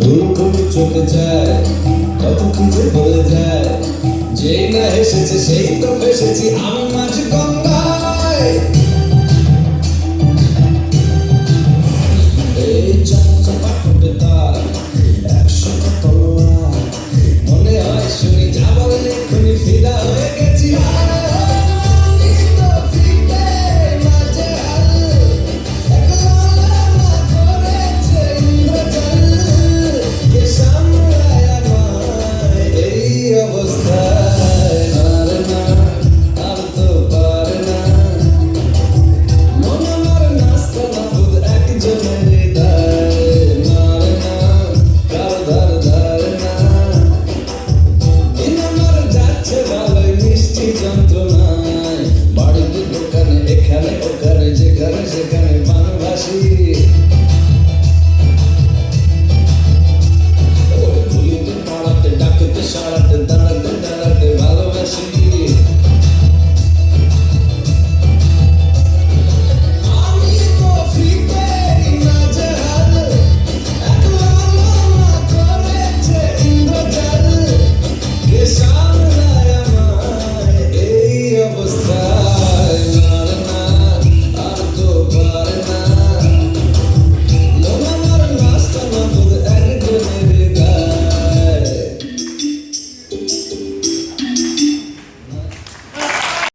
দুই কোটি চলে যায়, কত কি যে বলে যায়। যে না এসেছে সেই তো এসেছি আমি মাঝ গঙ্গায়। এই চাকা পাঠ বেতার একশো Deve dizer